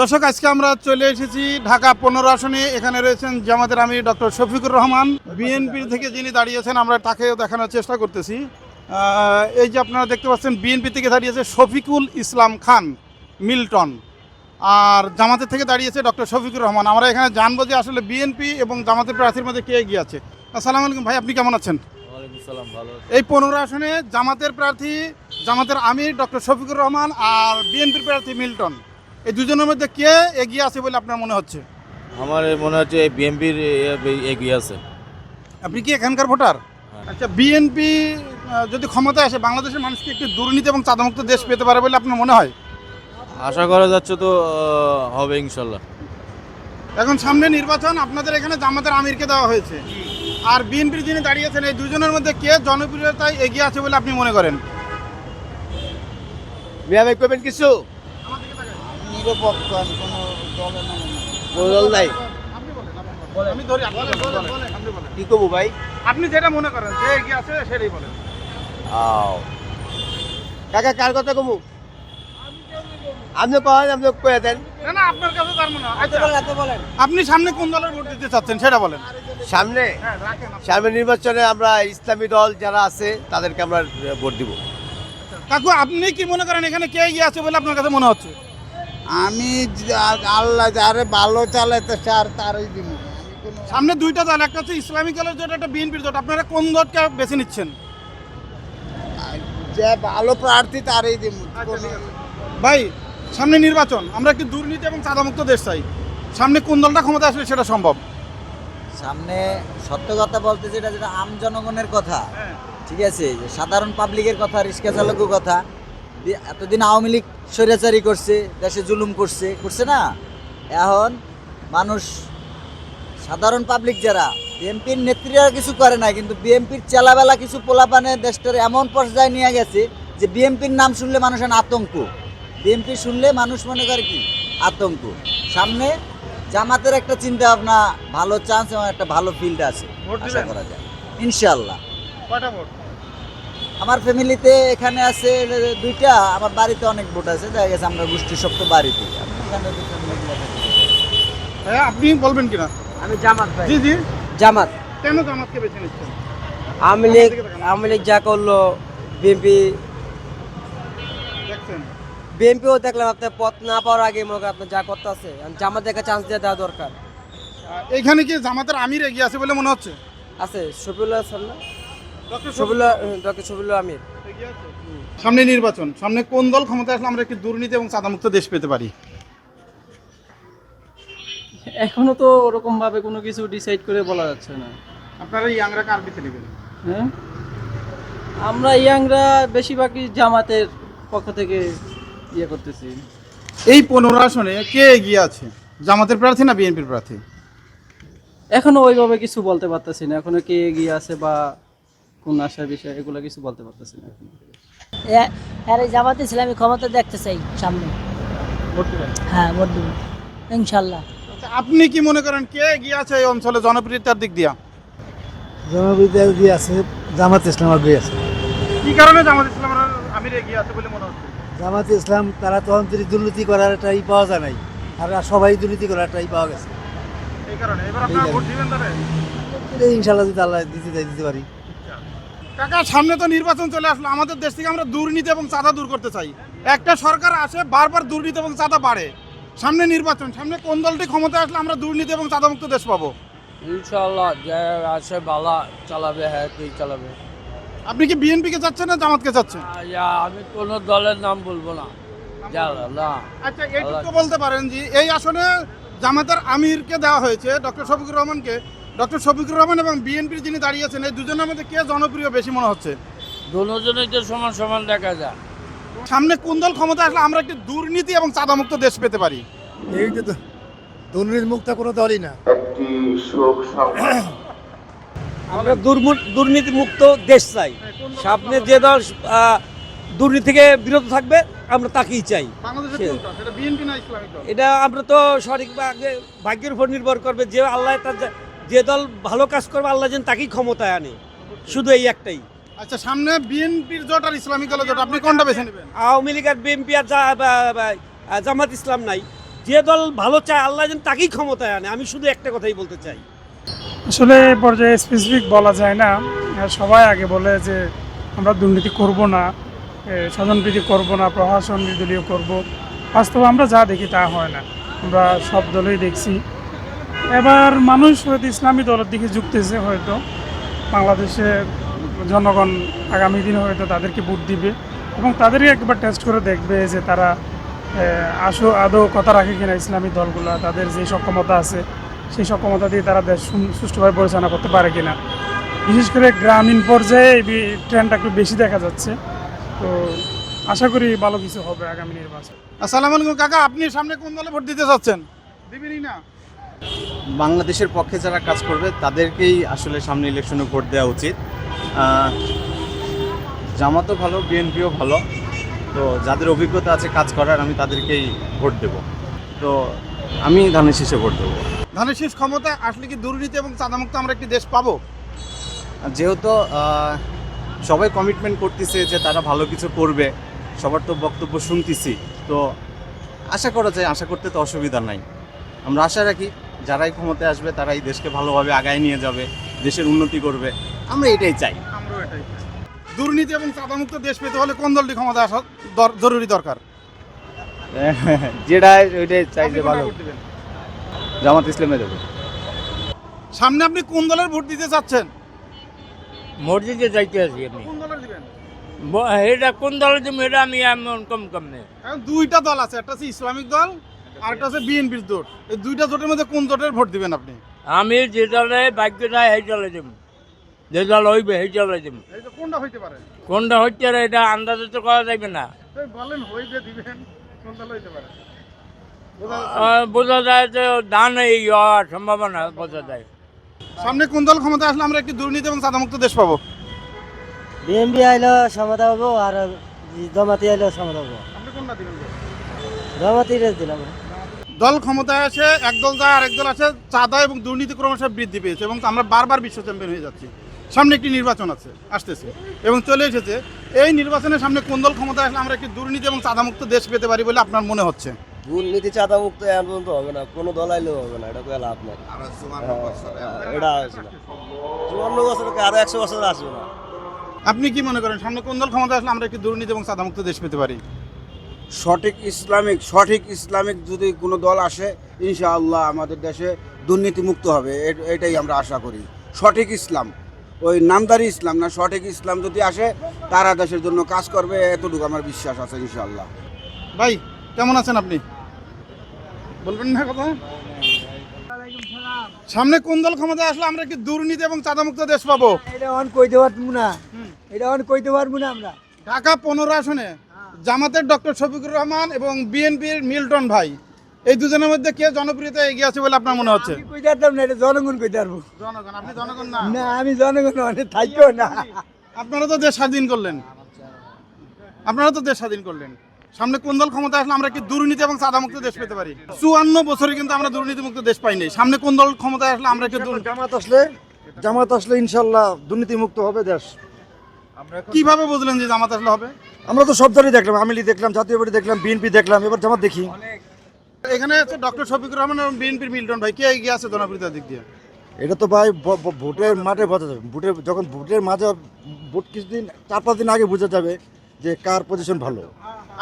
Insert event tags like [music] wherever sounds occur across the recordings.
দর্শক আজকে আমরা চলে এসেছি ঢাকা পনেরো আসনে। এখানে রয়েছেন জামাতের আমি ডক্টর শফিকুর রহমান। বিএনপি থেকে যিনি দাঁড়িয়েছেন আমরা তাকেও দেখানোর চেষ্টা করতেছি। এই যে আপনারা দেখতে পাচ্ছেন বিএনপি থেকে দাঁড়িয়েছে শফিকুল ইসলাম খান মিল্টন। আর জামাতের থেকে দাঁড়িয়েছে ডক্টর শফিকুর রহমান। আমরা এখানে জানব যে আসলে বিএনপি এবং জামাতের প্রার্থীর মধ্যে কে এগিয়ে আছে। আসসালামু আলাইকুম ভাই আপনি কেমন আছেন? এই পনেরো আসনে জামাতের প্রার্থী জামাতের আমির ডক্টর শফিকুর রহমান আর বিএনপির প্রার্থী মিল্টন। এই দুজনের মধ্যে কে এগিয়ে আছে বলে আপনার মনে হচ্ছে? আমার মনে হচ্ছে এই বিএনপির এগিয়ে আছে। আপনি কি এখানকার ভোটার? হ্যাঁ। আচ্ছা বিএনপি যদি ক্ষমতায় আসে বাংলাদেশের মানুষকে একটি দুর্নীতি এবং চাঁদামুক্ত দেশ পেতে পারে বলে আপনার মনে হয়? আশা করা যাচ্ছে তো হবে ইনশাল্লাহ। এখন সামনে নির্বাচন আপনাদের এখানে জামাতের আমিরকে দেওয়া হয়েছে। আর বিএনপির যিনি দাঁড়িয়েছেন এই দুজনের মধ্যে কে জনপ্রিয়তায় এগিয়ে আছে বলে আপনি মনে করেন? মিয়া ভাই কিছু? নিরপেক্ষ কোনো দলের বদল নাই? আমি ধরি। কি কবু ভাই? আপনি যেটা মনে করেন যে এগিয়ে আছে সেটাই বলেন। আও। কাকা কার কথা কমু? আপনি কহেন আপনি কয়ে দেন। না না আপনার কাছে তার মনে হয়। আচ্ছা, আপনি সামনে কোন দলের ভোট দিতে চাচ্ছেন সেটা বলেন। সামনে? হ্যাঁ। সামনে নির্বাচনে আমরা ইসলামী দল যারা আছে তাদেরকে আমরা ভোট দিব। কাকু আপনি কি মনে করেন এখানে কে এগিয়ে আছে বলে আপনার কাছে মনে হচ্ছে? আমি যা- আল্লাহ যারে ভালো চালাইতে চার তারই দিব সামনে দুইটা দল একটা হচ্ছে ইসলামিক দলের জোট একটা বিএনপির জোট। আপনারা কোন দলকে বেছে নিচ্ছেন? যে ভালো প্রার্থী তারই দিব ভাই সামনে নির্বাচন। আমরা একটি দুর্নীতি এবং চাঁদামুক্ত দেশ চাই? সামনে কোন দলটা ক্ষমতা আসলে সেটা সম্ভব? সামনে সত্য কথা বলতে যেটা যেটা আম জনগণের কথা। ঠিক আছে যে সাধারণ পাবলিকের কথা রিক্সা চালকের কথা। এতদিন আওয়ামী লীগ স্বৈরাচারী করছে দেশে জুলুম করছে করছে না। এখন মানুষ সাধারণ পাবলিক যারা বিএনপির নেত্রীরা কিছু করে না কিন্তু বিএনপির চেলাবেলা কিছু পোলাপানে দেশটার এমন পর্যায়ে নিয়ে গেছে যে বিএনপির নাম শুনলে মানুষের আতঙ্ক। বিএনপি শুনলে মানুষ মনে করে কি? আতঙ্ক। সামনে জামাতের একটা চিন্তা ভাবনা ভালো চান্স এবং একটা ভালো ফিল্ড আছে। আশা করা যায়। ইনশাল্লাহ আমার ফ্যামিলিতে এখানে আছে দুইটা আমার বাড়িতে অনেক ভোট আছে দেখা গেছে আমরা গোষ্ঠী বাড়িতে তো থাকে। হ্যাঁ আপনি বলবেন কিনা? আমি জামাত ভাই। জি জি। জামাত। কেন জামাতকে বেছে নিচ্ছেন? আওয়ামী লীগ আওয়ামী লীগ যা করল বিএনপি দেখছেন? বিএনপিও দেখলাম আপনার পথ না পাওয়ার আগে মনে করেন আপনার যা করতে আছে। জামাত একটা চান্স দিয়ে দেওয়া দরকার। এখানে কি জামাতের আমির এগিয়ে আছে বলে মনে হচ্ছে? আছে শফিউল্লাহ সাল্লাহ। শফিউল্লাহ ডক্টর শফিউল্লাহ আমির। সামনে নির্বাচন। সামনে কোন দল ক্ষমতা আসলে আমরা একটি দুর্নীতি এবং চাঁদামুক্ত দেশ পেতে পারি? এখনও তো ওরকম ভাবে কোনো কিছু ডিসাইড করে বলা যাচ্ছে না। আপনারা ইয়াংরা কার বেছে নেবেন? হ্যাঁ? আমরা ইয়াংরা বেশিরভাগই জামাতের পক্ষ থেকে ইয়ে করতেছি। এই পনেরো আসনে কে এগিয়ে আছে? জামাতের প্রার্থী না বিএনপির প্রার্থী? এখনও ওইভাবে কিছু বলতে পারতেছি না। এখনও কে এগিয়ে আছে বা কোন আশার বিষয় এগুলো কিছু বলতে পারতেছি না আর এই জামাত ইসলামী ক্ষমতা দেখতে চাই সামনে। হ্যাঁ ভোট দেবো। ইনশাল্লাহ আচ্ছা, আপনি কি মনে করেন কে এগিয়ে আছে এই অঞ্চলে জনপ্রিয়তার দিক দিয়া? জনবিদ্যালয় দিয়ে আছে জামাত ইসলাম আগে আছে। কি কারণে জামাত ইসলামের আমির এগিয়ে আছে বলে মনে হচ্ছে? জামাত ইসলাম তারা তো অন্তরি দুর্নীতি করার একটা ই পাওয়া যায় নাই আর সবাই দুর্নীতি করার একটা ই পাওয়া গেছে। এই কারণে। এবার আপনারা ভোট দিবেন তাহলে? ইনশাল্লাহ যদি আল্লাহ দিতে দিতে পারি। কাকা সামনে তো নির্বাচন চলে আসলো। আমাদের দেশ থেকে আমরা দুর্নীতি এবং চাঁদা দূর করতে চাই। একটা সরকার আসে বারবার দুর্নীতি এবং চাঁদা বাড়ে। সামনে নির্বাচন সামনে কোন দলটি ক্ষমতা আসলে আমরা দুর্নীতি এবং চাঁদামুক্ত দেশ পাবো? ইনশাল্লাহ যে আছে বালা চালাবে হ্যাঁ তুই চালাবে। আপনি কি বিএনপিকে চাচ্ছেন না জামাতকে চাচ্ছেন আমি কোনো দলের নাম বলব না। না। আচ্ছা এইটুকু বলতে পারেন যে এই আসনে জামাতের আমিরকে দেওয়া হয়েছে ডক্টর শফিকুর রহমানকে। ডক্টর শফিকুর রহমান এবং বিএনপির যিনি দাঁড়িয়েছেন এই দুজনের মধ্যে কে জনপ্রিয় বেশি মনে হচ্ছে? দুজনেই তো সমান সমান দেখা যায়। সামনে কোন দল ক্ষমতা আসলে আমরা একটি দুর্নীতি এবং চাঁদামুক্ত দেশ পেতে পারি? এই তো দুর্নীতি মুক্ত কোনো দলই না। আমরা দুর্নীতি মুক্ত দেশ চাই। সামনে যে দল দুর্নীতি থেকে বিরত থাকবে আমরা তাকেই চাই। এটা আমরা তো সঠিক ভাগে- ভাগ্যের উপর নির্ভর করবে যে আল্লাহ তার যে- দল ভালো কাজ করবে আল্লাহ যেন তাকেই ক্ষমতায় আনে। শুধু এই একটাই। আচ্ছা সামনে বিএনপির জোট আর ইসলামিক দলের জোট আপনি কোনটা বেছে নেবেন? আওয়ামী লীগ আর বিএনপি আর জামাত ইসলাম নাই। যে দল ভালো চায় আল্লাহ যেন তাকেই ক্ষমতায় আনে। আমি শুধু একটা কথাই বলতে চাই। আসলে এই পর্যায়ে স্পেসিফিক বলা যায় না। আর সবাই আগে বলে যে আমরা দুর্নীতি করব না স্বজনপ্রীতি করব না প্রশাসন নির্দলীয় করব। বাস্তবে আমরা যা দেখি তা হয় না। আমরা সব দলেই দেখছি। এবার মানুষ হয়তো ইসলামী দলের দিকে ঝুঁকতেছে হয়তো। বাংলাদেশে জনগণ আগামী দিনে হয়তো তাদেরকে ভোট দিবে এবং তাদেরই একবার টেস্ট করে দেখবে যে তারা আসো আদৌ কথা রাখে কিনা ইসলামী দলগুলো তাদের যে সক্ষমতা আছে সেই সক্ষমতা দিয়ে তারা দেশ সুষ্ঠুভাবে পরিচালনা করতে পারে কিনা। বিশেষ করে গ্রামীণ পর্যায়ে এই ট্রেন্ডটা একটু বেশি দেখা যাচ্ছে। তো আশা করি ভালো কিছু হবে আগামী নির্বাচন। আসসালামু আলাইকুম কাকা আপনি সামনে কোন দলে ভোট দিতে চাচ্ছেন? দিবেনই না। বাংলাদেশের পক্ষে যারা কাজ করবে তাদেরকেই আসলে সামনে ইলেকশনে ভোট দেওয়া উচিত। জামাতও ভালো বিএনপিও ভালো। তো যাদের অভিজ্ঞতা আছে কাজ করার আমি তাদেরকেই ভোট দেব। তো আমি ধানের শীষে ভোট দেবো। ধানের শীষ ক্ষমতা আসলে কি দুর্নীতি এবং চাঁদামুক্ত আমরা একটি দেশ পাবো? যেহেতু সবাই কমিটমেন্ট করতেছে যে তারা ভালো কিছু করবে সবার তো বক্তব্য শুনতেছি। তো আশা করা যায় আশা করতে তো অসুবিধা নাই। আমরা আশা রাখি যারাই ক্ষমতায় আসবে তারাই দেশকে ভালোভাবে আগায় নিয়ে যাবে দেশের উন্নতি করবে। আমরা এটাই চাই। আমরাও এটাই চাই। দুর্নীতি এবং চাঁদামুক্ত দেশ পেতে হলে কোন দলটি ক্ষমতা আসা দর- জরুরি দরকার? [laughs] যেটা ওইটাই চাই যে ভালো জামাত ইসলামে দেবো। সামনে আপনি কোন দলের ভোট দিতে চাচ্ছেন? মসজিদে যাইতে আছি আমি। কোন দলের দিবেন? এটা কোন দলে তুমি এটা আমি এমন কম কম নেই। দুইটা দল আছে একটা হচ্ছে ইসলামিক দল আর একটা হচ্ছে বিএনপির জোট। এই দুইটা জোটের মধ্যে কোন জোটের ভোট দিবেন আপনি? আমি যে দলে ভাগ্য নাই সেই দলে দিব যে দল হইবে সেই দলে দিব কোনটা হইতে পারে? কোনটা হচ্ছে রে, এটা আন্দাজে তো করা যাবে না। বলেন হইবে দিবেন কোন দল হইতে পারে? বোঝা যায় যে দান এই হওয়ার সম্ভাবনা বোঝা যায়। সামনে কোন দল ক্ষমতা আসলে আমরা একটি দুর্নীতি এবং চাঁদামুক্ত দেশ পাবো? বিএমপি আইলো সমাধা হব আর জমাতি আইলো সমাধা হব আপনি কোনটা দিবেন? জমাতি দিলাম। দল ক্ষমতায় আসে এক দল যায় আরেক দল আছে চাঁদা এবং দুর্নীতি ক্রমশ বৃদ্ধি পেয়েছে এবং আমরা বারবার বিশ্ব চ্যাম্পিয়ন হয়ে যাচ্ছি। সামনে একটি নির্বাচন আছে আসতেছে এবং চলে এসেছে। এই নির্বাচনের সামনে কোন দল ক্ষমতা আসলে আমরা একটি দুর্নীতি এবং চাঁদামুক্ত দেশ পেতে পারি বলে আপনার মনে হচ্ছে? দুর্নীতি চাঁদা মুক্ত এখন পর্যন্ত হবে না। কোনো দল আইলেও হবে না এটা কোনো লাভ নাই। এটা আসবে না। চুয়ান্ন বছর আরও একশো বছর আসবে না। আপনি কি মনে করেন সামনে কোন দল ক্ষমতা আসলে আমরা একটি দুর্নীতি এবং চাঁদামুক্ত দেশ পেতে পারি? সঠিক ইসলামিক সঠিক ইসলামিক যদি কোনো দল আসে ইনশাআল্লাহ আমাদের দেশে দুর্নীতিমুক্ত হবে। এটাই আমরা আশা করি। সঠিক ইসলাম ওই নামদারি ইসলাম না সঠিক ইসলাম যদি আসে তারা দেশের জন্য কাজ করবে এতটুকু আমার বিশ্বাস আছে ইনশাআল্লাহ। ভাই কেমন আছেন আপনি? বলবেন না কথা? সামনে কোন দল ক্ষমতা আসলে আমরা একটি দুর্নীতি এবং চাঁদামুক্ত দেশ পাবো? এটা অন কইতে পারব না। এটা অন কইতে পারব না আমরা। ঢাকা পনেরো আসনে জামাতের ডক্টর শফিকুর রহমান এবং বিএনপির মিল্টন ভাই। এই দুজনের মধ্যে কে জনপ্রিয়তা এগিয়ে আছে বলে আপনার মনে হচ্ছে? আমি না এটা জনগণ কইতে পারব। জনগণ আপনি জনগণ না? না আমি জনগণ অনেক থাকবেও না। আপনারা তো দেশ স্বাধীন করলেন। আপনারা তো দেশ স্বাধীন করলেন। সামনে কোন দল ক্ষমতা আসলে আমরা কি দুর্নীতি এবং সাদা মুক্ত দেশ পেতে পারি? চুয়ান্ন বছরে কিন্তু আমরা দুর্নীতিমুক্ত দেশ পাইনি সামনে কোন দল ক্ষমতায় আসলে আমরা কি দুর্নীতি- জামাত আসলে জামাত আসলে ইনশাআল্লাহ দুর্নীতিমুক্ত হবে দেশ। কীভাবে বুঝলেন যে জামাত আসলে হবে? আমরা তো সব দলই দেখলাম আমিলি দেখলাম জাতীয় পার্টি দেখলাম বিএনপি দেখলাম এবার জামাত দেখি। এখানে আছে ডক্টর শফিকুর রহমান এবং বিএনপির মিল্টন ভাই কে এগিয়ে আছে জনপ্রিয়তার দিক দিয়ে? এটা তো ভাই ভোটের মাঠে বোঝা যাবে। ভোটের যখন ভোটের মাঝে ভোট কিছুদিন চার পাঁচ দিন আগে বোঝা যাবে যে কার পজিশন ভালো।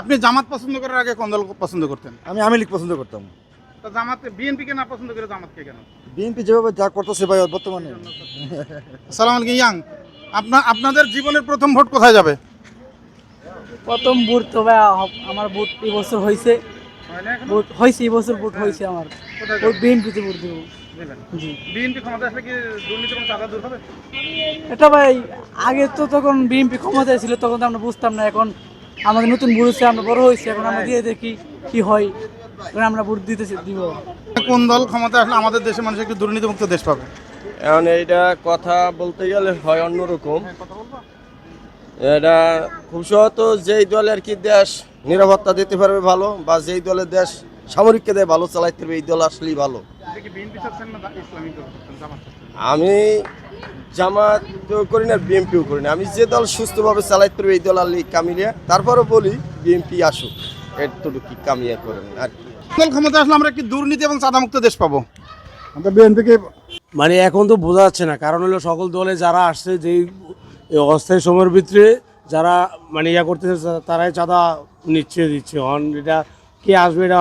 আপনি জামাত পছন্দ করার আগে কোন দল পছন্দ করতেন? আমি আমি লীগ পছন্দ করতাম। তা জামাত বিএনপি কে না পছন্দ করে জামাতকে কেন? বিএনপি যেভাবে যা করতেছে ভাই বর্তমানে। সালাম আলাইকুম ইয়াং। আপনার আপনাদের জীবনের প্রথম ভোট কোথায় যাবে? প্রথম বুট তো ভাই আমার বুট এই বছর হয়েছে। বুট হয়েছে এই বছর বুট হয়েছে আমার। বুট বিএনপিতে বুট দেবো। জি। বিএনপি ক্ষমতা আসলে কি দুর্নীতি চাঁদা দূর হবে? এটা ভাই আগে তো তখন বিএনপি ক্ষমতায় ছিল তখন তো আমরা বুঝতাম না এখন আমাদের নতুন বুট হচ্ছে আমরা বড় হয়েছি এখন আমরা দিয়ে দেখি কি হয়। এখন আমরা বুট দিতে দিব। কোন দল ক্ষমতা আসলে আমাদের দেশে মানুষ একটু দুর্নীতিমুক্ত দেশ পাবে? এখন এইটা কথা বলতে গেলে হয় অন্যরকম। এটা খুব সহজ যেই দল আর কি দেশ নিরাপত্তা দিতে পারবে ভালো বা যেই দলের দেশ সামরিককে দেয় ভালো চালাইতে পারবে এই দল আসলেই ভালো। বিএনপি চাচ্ছেন না ইসলামিক দল জামাত আমি জামাত করি না বিএনপিও করি না। আমি যে দল সুস্থভাবে চালাইতে পারবে এই দল আলী কামিলিয়া। তারপরও বলি বিএনপি আসুক। এতটুকু কামিয়া করেন আর কি। দল ক্ষমতা আসলে আমরা কি দুর্নীতি এবং চাঁদামুক্ত দেশ পাবো? আমরা বিএনপিকে মানে এখন তো বোঝা যাচ্ছে না কারণ হলো সকল দলে যারা আসছে যেই এই অস্থায়ী সময়ের ভিতরে যারা মানে ইয়া করতেছে তারাই চাঁদা নিচ্ছে দিচ্ছে। অন এটা কে আসবে এটা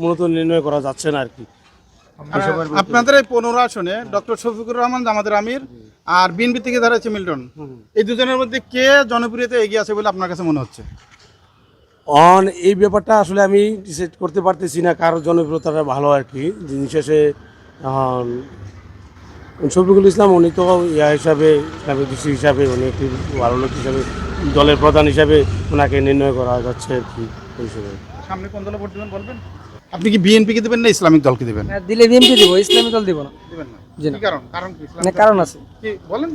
মূলত নির্ণয় করা যাচ্ছে না আর কি আপনাদের এই পনেরো আসনে ডক্টর শফিকুর রহমান জামাতের আমির আর বিএনপি থেকে হচ্ছে মিল্টন এই দুজনের মধ্যে কে জনপ্রিয়তা এগিয়ে আছে বলে আপনার কাছে মনে হচ্ছে? অন এই ব্যাপারটা আসলে আমি ডিসাইড করতে পারতেছি না কারোর জনপ্রিয়তাটা ভালো আর কি দিন শেষে আম, শফিকুল ইসলাম উনি তো ইয়া হিসাবে ইসলামিক দৃষ্টি হিসাবে উনি একটি ভালো লোক হিসাবে দলের প্রধান হিসাবে ওনাকে নির্ণয় করা যাচ্ছে আর কি ওই হিসেবে। সামনে কোন দলে ভোট দেবেন বলবেন? আপনি কি বিএনপি কে দেবেন না ইসলামিক দলকে দেবেন? দিলে বিএনপি দিব ইসলামী দল দিব না। দেবেন না। জি না। কারণ? কারণ কি ইসলামিক মানে কারণ আছে। কি বলেন।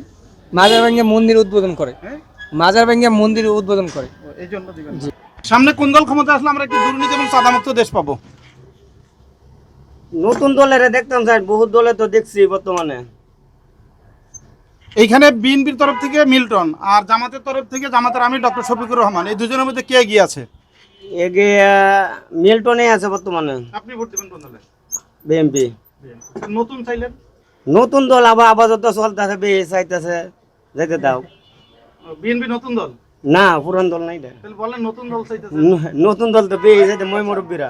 মাজার ভেঙ্গে মন্দির উদ্বোধন করে। হ্যাঁ? মাজার ভেঙ্গে মন্দির উদ্বোধন করে। এই জন্য দিবেন সামনে কোন দল ক্ষমতা আসলে আমরা একটি দুর্নীতি এবং চাঁদামুক্ত দেশ পাবো? নতুন দলের দেখতাম স্যার বহুত দলে তো দেখছি বর্তমানে। এইখানে বিএনপির তরফ থেকে মিল্টন আর জামাতের তরফ থেকে জামাতের আমি ডক্টর শফিকুর রহমান এই দুজনের মধ্যে কে এগিয়ে আছে? এগিয়ে মিল্টনে আছে বর্তমানে। আপনি ভোট দেবেন কোন দলে? বিএমপি নতুন চাইলেন? নতুন দল আবার আপাতত চলতেছে বেশ চাইতেছে যেতে দাও। বিএনপি নতুন দল? না পুরান দল নাই বলেন নতুন দল চাইতেছে। নতুন দল তো বেশ চাইতে মই মুরব্বীরা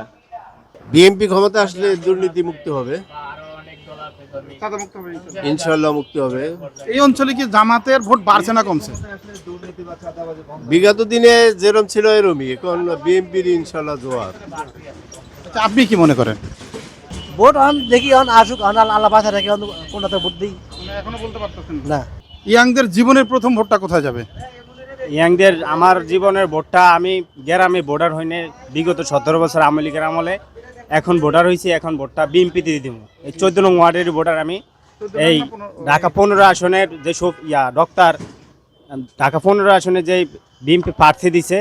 বিএমপি ক্ষমতা আসলে দুর্নীতি মুক্ত হবে। ইনশাল্লাহ। মুক্তি হবে। এই অঞ্চলে কি জামাতের ভোট বাড়ছে না কমছে? বিগত দিনে যেরম ছিল এরমই এখন বিএমপির ইনশাল্লাহ জোয়ার। আচ্ছা আপনি কি মনে করেন? ভোট আন দেখি আন আসুক আন আল্লাহ বাসা রাখি কোনটাতে ভোট দিই। এখনও বলতে পারতেছেন না। ইয়াংদের জীবনের প্রথম ভোটটা কোথায় যাবে? ইয়াংদের আমার জীবনের ভোটটা আমি গ্রামে ভোটার হইনে বিগত সতেরো বছর আওয়ামী লীগের আমলে। এখন ভোটার হয়েছে এখন ভোটটা বিএনপিতে দিয়ে দিব এই চোদ্দ নং ওয়ার্ডের ভোটার আমি। এই ঢাকা পনেরো আসনের যে সব ইয়া ডক্টর ঢাকা পনেরো আসনে যে বিএনপি প্রার্থী দিছে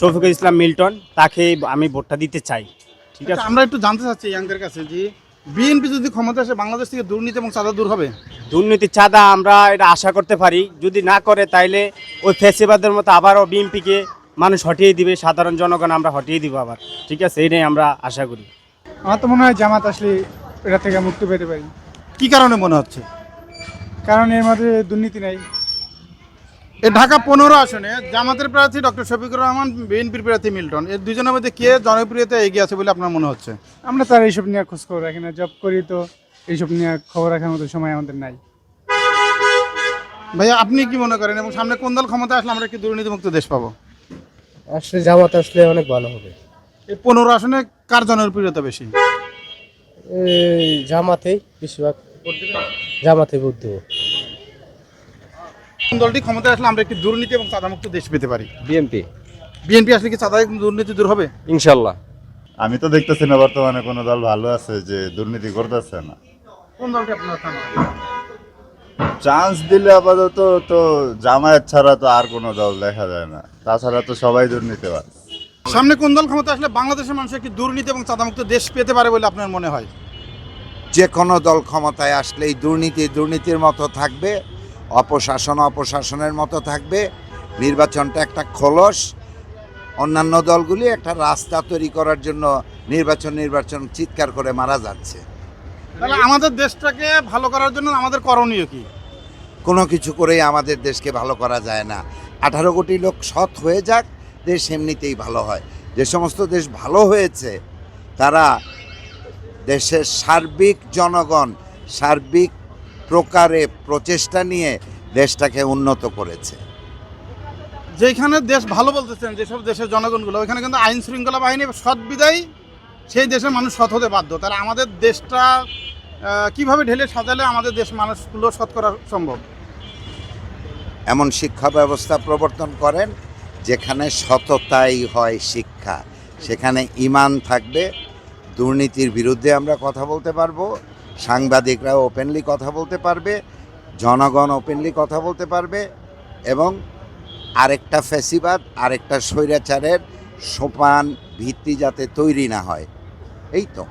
শফিকুল ইসলাম মিল্টন তাকে আমি ভোটটা দিতে চাই। ঠিক আচ্ছা, আছে? আমরা একটু জানতে চাচ্ছি ইয়াংদের কাছে যে বিএনপি যদি ক্ষমতা আসে বাংলাদেশ থেকে দুর্নীতি এবং চাঁদা দূর হবে? দুর্নীতি চাঁদা আমরা এটা আশা করতে পারি। যদি না করে তাইলে ওই ফেসিবাদের মতো আবারও বিএনপিকে মানুষ হটিয়ে দিবে সাধারণ জনগণ আমরা হটিয়ে দিব আবার। ঠিক আছে? এইটাই আমরা আশা করি। আমার তো মনে হয় জামাত আসলে এটা থেকে মুক্তি পেতে পারি। কি কারণে মনে হচ্ছে? কারণ এর মধ্যে দুর্নীতি নাই। এই ঢাকা পনেরো আসনে জামাতের প্রার্থী ডক্টর শফিকুর রহমান বিএনপির প্রার্থী মিল্টন। এর দুজনের মধ্যে কে জনপ্রিয়তা এগিয়ে আছে বলে আপনার মনে হচ্ছে? আমরা তো আর এইসব নিয়ে খোঁজ খবর রাখি না। জব করি তো এইসব নিয়ে খবর রাখার মতো সময় আমাদের নাই। ভাইয়া আপনি কি মনে করেন? এবং সামনে কোন দল ক্ষমতা আসলে আমরা কি দুর্নীতিমুক্ত দেশ পাবো? আসলে জামাত আসলে অনেক ভালো হবে। এই পনেরো আসনে কার জনপ্রিয়তা বেশি? এই জামাতেই বেশিরভাগ জামাতে ভোট দেবো। কোন দলটি ক্ষমতা আসলে আমরা একটি দুর্নীতি এবং চাঁদামুক্ত দেশ পেতে পারি? বিএনপি। বিএনপি আসলে কি চাঁদা দুর্নীতি দূর হবে? ইনশাল্লাহ। আমি তো দেখতেছি না বর্তমানে কোনো দল ভালো আছে যে দুর্নীতি করতেছে না। কোন দলটি আপনার চান্স দিলে আপাতত তো জামায়াত ছাড়া তো আর কোনো দল দেখা যায় না। তাছাড়া তো সবাই দুর্নীতিবাদ সামনে কোন দল ক্ষমতা আসলে বাংলাদেশের মানুষ একটি দুর্নীতি এবং চাঁদামুক্ত দেশ পেতে পারে বলে আপনার মনে হয়? যে কোনো দল ক্ষমতায় আসলেই দুর্নীতি দুর্নীতির মতো থাকবে অপশাসন অপশাসনের মতো থাকবে নির্বাচনটা একটা খোলস অন্যান্য দলগুলি একটা রাস্তা তৈরি করার জন্য নির্বাচন নির্বাচন চিৎকার করে মারা যাচ্ছে। তাহলে আমাদের দেশটাকে ভালো করার জন্য আমাদের করণীয় কি? কোনো কিছু করেই আমাদের দেশকে ভালো করা যায় না। আঠারো কোটি লোক সৎ হয়ে যাক দেশ এমনিতেই ভালো হয়। যে সমস্ত দেশ ভালো হয়েছে তারা দেশের সার্বিক জনগণ সার্বিক প্রকারে প্রচেষ্টা নিয়ে দেশটাকে উন্নত করেছে। যেখানে দেশ ভালো বলতেছেন যেসব দেশের জনগণগুলো ওইখানে কিন্তু আইন শৃঙ্খলা বাহিনী সৎ বিদায় সেই দেশের মানুষ সৎ হতে বাধ্য। তারা আমাদের দেশটা কীভাবে ঢেলে সাজালে আমাদের দেশ মানুষগুলো সৎ করা সম্ভব? এমন শিক্ষা ব্যবস্থা প্রবর্তন করেন যেখানে সততাই হয় শিক্ষা। সেখানে ইমান থাকবে, দুর্নীতির বিরুদ্ধে আমরা কথা বলতে পারব, সাংবাদিকরা ওপেনলি কথা বলতে পারবে, জনগণ ওপেনলি কথা বলতে পারবে এবং আরেকটা ফেসিবাদ আরেকটা স্বৈরাচারের সোপান ভিত্তি যাতে তৈরি না হয়। এই তো।